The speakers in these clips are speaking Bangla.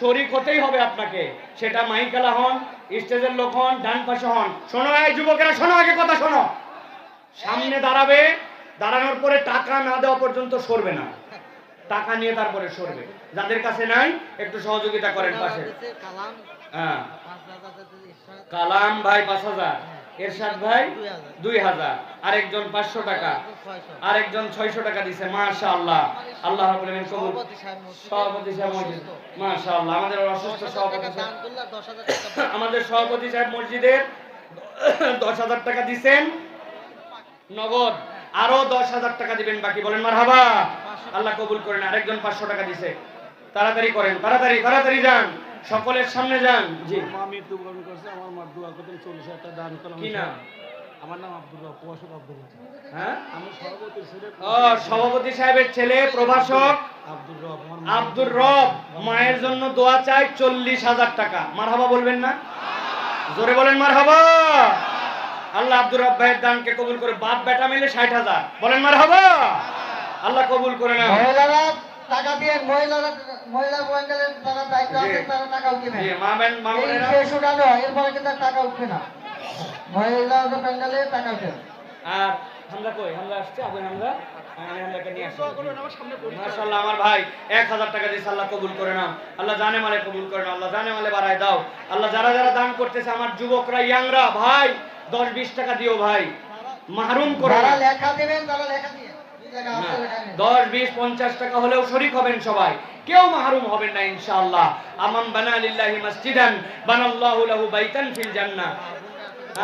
শরিক হতেই হবে আপনাকে। সেটা মাইকালা হন স্টেজের লোক হন ডান পাশে হন। শোনো এই যুবকেরা শোনো আগে কথা শোনো। সামনে দাঁড়াবে দাঁড়ানোর পরে টাকা না দেওয়া পর্যন্ত সরবে না। টাকা নিয়ে তারপরে সরবে। যাদের কাছে নাই একটু সহযোগিতা করেন পাশে। হ্যাঁ। কালাম ভাই পাঁচ হাজার। এরশাদ ভাই দুই হাজার। আরেকজন পাঁচশো টাকা। আরেকজন ছয়শো টাকা দিছে মাশা আল্লাহ আল্লাহ সভাপতি সাহেব মসজিদে। মাশা আল্লাহ আমাদের অসুস্থ সভাপতি। আমাদের সভাপতি সাহেব মসজিদের দশ হাজার টাকা দিছেন। নগদ। আরও দশ হাজার টাকা দিবেন বাকি। বলেন মার হাবা আল্লাহ কবুল করেন। আরেকজন পাঁচশো টাকা দিছে। তাড়াতাড়ি করেন। তাড়াতাড়ি তাড়াতাড়ি যান। সকলের সামনে যান। জি। মা মৃত্যুবরণ করছে আমার মা দোয়া করতে চল্লিশ হাজার টাকা দান করলাম। কি নাম? আমার নাম আব্দুল রব প্রভাষক আব্দুল রব হ্যাঁ? আমি সভাপতি ছেলে ও সভাপতি সাহেবের ছেলে প্রভাষক আব্দুল রব আব্দুর রব মায়ের জন্য দোয়া চাই চল্লিশ হাজার টাকা। মারহাবা বলবেন না? জোরে বলেন মারহাবা। আল্লাহ আব্দুর রব ভাইয়ের দানকে কবুল করে বাপ বেটা মিলে ষাট হাজার। বলেন মারহাবা। আল্লাহ কবুল করে না টাকা দিয়ে মহিলারা মহিলা ব্যাংকের দায়িত্ব আছে তারা টাকা উঠবে শেষ উঠানো এরপরে কিন্তু টাকা উঠবে না। মহিলা টাকা উঠবে আর কই? আসছে আমার ভাই এক হাজার টাকা দিয়েছে আল্লাহ কবুল করে নাও। আল্লাহ জানে মালে কবুল করে নাও আল্লাহ জানে মালে বাড়ায় দাও। আল্লাহ যারা যারা দান করতেছে আমার যুবকরা ইয়াংরা ভাই দশ বিশ টাকা দিও ভাই। মাহরুম করো লেখা দেবেন তারা লেখা দিয়ে। দশ বিশ পঞ্চাশ টাকা হলেও শরিক হবেন সবাই। কেউ মাহরুম হবেন না ইনশাআল্লাহ। আমান বানা লিল্লাহি মসজিদান বানাল্লাহু লাহু বাইতান ফিল জান্নাহ।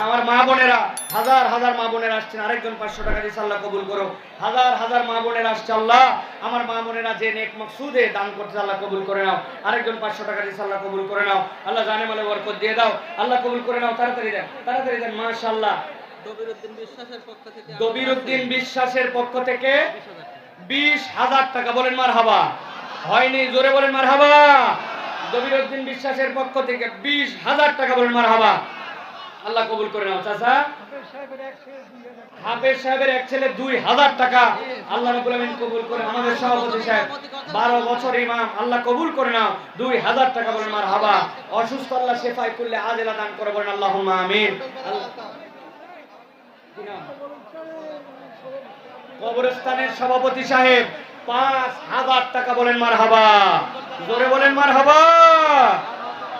আমার মা বোনেরা হাজার হাজার মা বোনেরা আসছেন আরেকজন পাঁচশো টাকা দিচ্ছে আল্লাহ কবুল করো। হাজার হাজার মা বোনেরা আসছে আল্লাহ। আমার মা বোনেরা যে নেক মকসুদে দান করছে আল্লাহ কবুল করে নাও। আরেকজন পাঁচশো টাকা দিচ্ছে আল্লাহ কবুল করে নাও। আল্লাহ জানে মালে বরকত দিয়ে দাও। আল্লাহ কবুল করে নাও তাড়াতাড়ি দেন তাড়াতাড়ি দেন মাশাআল্লাহ। দবিরউদ্দিন বিশ্বাসের পক্ষ থেকে দবিরুদ্দিন বিশ্বাসের পক্ষ থেকে বিশ হাজার টাকা। বলেন মার হাবা হয়নি জোরে বলেন মার হাবা দবিরুদ্দিন বিশ্বাসের পক্ষ থেকে বিশ হাজার টাকা বলেন মার হাবা আল্লাহ কবুল করে নাও চাচা। হাফেজ সাহেবের এক ছেলে দুই হাজার টাকা। আল্লাহ আলামিন কবুল করে আমাদের সভাপতি সাহেব। বারো বছর ইমাম আল্লাহ কবুল করে নাও। দুই হাজার টাকা বলেন মার হাবা অসুস্থ আল্লাহ শেফাই করলে আজেলা দান করে বলেন আল্লাহ আমিন? কবরস্থানের সভাপতি সাহেব, পাঁচ হাজার টাকা বলেন মার হাবা জোরে বলেন মার হাবা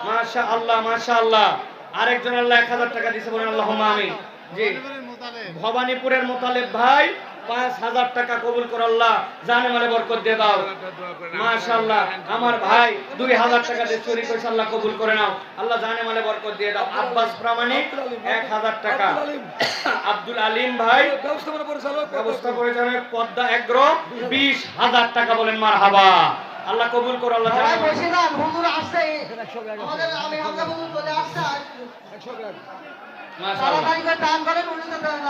মাশা আল্লাহ মাশা আল্লাহ আরেকজন আল্লাহ এক হাজার টাকা দিছে বলেন আল্লাহ আমি জি। ভবানীপুরের মোতালেব ভাই পাঁচ হাজার টাকা কবুল করে আল্লাহ জানে মানে বরকত দিয়ে দাও। মাশাআল্লাহ আমার ভাই দুই হাজার টাকা দিয়ে চুরি করেছে আল্লাহ কবুল করে নাও। আল্লাহ জানে মানে বরকত দিয়ে দাও। আব্বাস প্রামাণিক এক হাজার টাকা। আব্দুল আলিম। ভাই ব্যবস্থা পরিচালক পদ্মা এগ্রো বিশ হাজার টাকা বলেন মার হাবা আল্লাহ কবুল করো আল্লাহ জানে হুজুর আসছে। আমাদের আমি হামজা হুজুর চলে আসছে। মাশাআল্লাহ। তাড়াতাড়ি করে দান করেন, উনি তো দান-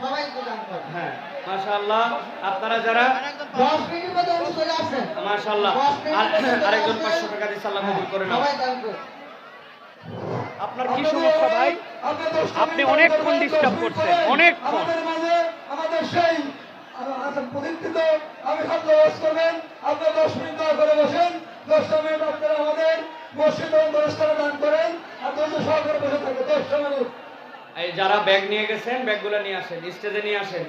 সবাই দান করেন। হ্যাঁ। মাশাআল্লাহ আপনারা যারা। মাশাআল্লাহ আরেকজন টাকা কবুল করে নাও। আপনার কি সমস্যা ভাই? আপনি অনেকক্ষণ ডিস্টার্ব করছেন অনেকক্ষণ আমাদের সেই আমি খাদ্য করবেন আপনারা দশ মিনিট দয়া করে বসেন। দশটা মিনিট আপনারা আমাদের মসজিদ এবং অনুষ্ঠানে দান করেন। আর ধৈর্য সহকারে বসে থাকে দশটা মিনিট। যারা ব্যাগ নিয়ে গেছেন ব্যাগ ব্যাগগুলো নিয়ে আসেন স্টেজে নিয়ে আসেন।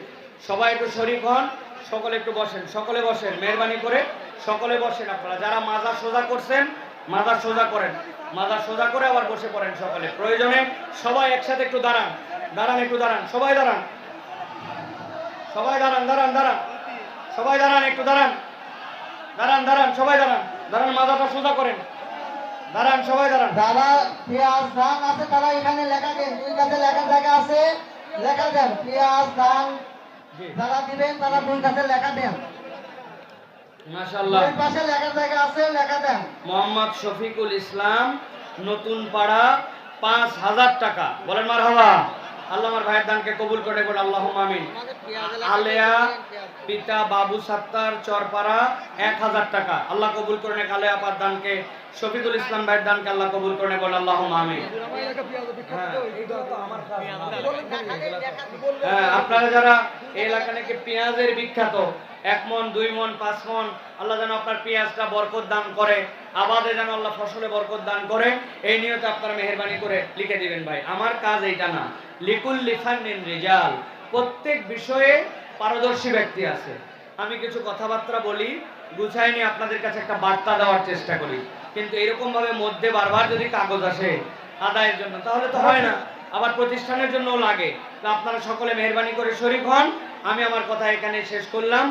সবাই একটু শরীফ হন, সকলে একটু বসেন, সকলে বসেন, মেহরবানি করে সকলে বসেন আপনারা। যারা মাজা সোজা করছেন মাজা সোজা করেন। মাজা সোজা করে আবার বসে পড়েন সকলে। প্রয়োজনে সবাই একসাথে একটু দাঁড়ান। দাঁড়ান, একটু দাঁড়ান। সবাই দাঁড়ান। সবাই দাঁড়ান দাঁড়ান দাঁড়ান। সবাই দাঁড়ান, একটু দাঁড়ান। দাঁড়ান দাঁড়ান, সবাই দাঁড়ান। দাঁড়ান মাজাটা সোজা করেন। দাঁড়ান, সবাই দাঁড়ান। যারা পেঁয়াজ, ধান আছে তারা এখানে লেখা দেন, দুই কাছে লেখার জায়গা আছে। লেখা দেন, পেঁয়াজ, ধান। যারা দিবেন তারা দুই কাছে লেখা দেন। মাশাআল্লাহ। পাশে লেখার জায়গা আছে লেখা দেন। মোহাম্মদ শফিকুল ইসলাম নতুন পাড়া পাঁচ হাজার টাকা। বলেন মার আল্লাহ আমার ভাইয়ের দানকে কবুল করে বলে আল্লাহ আলেয়া, পিতা, বাবু, সাত্তার, চরপাড়া, এক হাজার টাকা। আল্লাহ কবুল করে আলেয়া দানকে, শফিকুল ইসলাম ভাইয়ের দানকে আল্লাহ কবুল করে বলে আল্লাহ। হ্যাঁ আপনারা যারা এই এলাকা নাকি পেঁয়াজের বিখ্যাত, এক মন, দুই মন, পাঁচ মন, আল্লাহ যেন আপনার পেঁয়াজটা বরকত দান করে, আবাদে যেন আল্লাহ ফসলে বরকত দান করে, এই নিয়তে আপনারা মেহরবানি করে লিখে দিবেন ভাই। আমার কাজ এইটা না। প্রত্যেক বিষয়ে পারদর্শী ব্যক্তি আছে। আমি কিছু কথাবার্তা বলি গুছাই নিয়ে আপনাদের কাছে একটা বার্তা দেওয়ার চেষ্টা করি। কিন্তু এরকম ভাবে মধ্যে বারবার যদি কাগজ আসে আদায়ের জন্য, তাহলে তো হয় না। আবার প্রতিষ্ঠানের জন্যও লাগে। তো আপনারা সকলে মেহরবানি করে শরীক হন। আমি আমার কথা এখানে শেষ করলাম।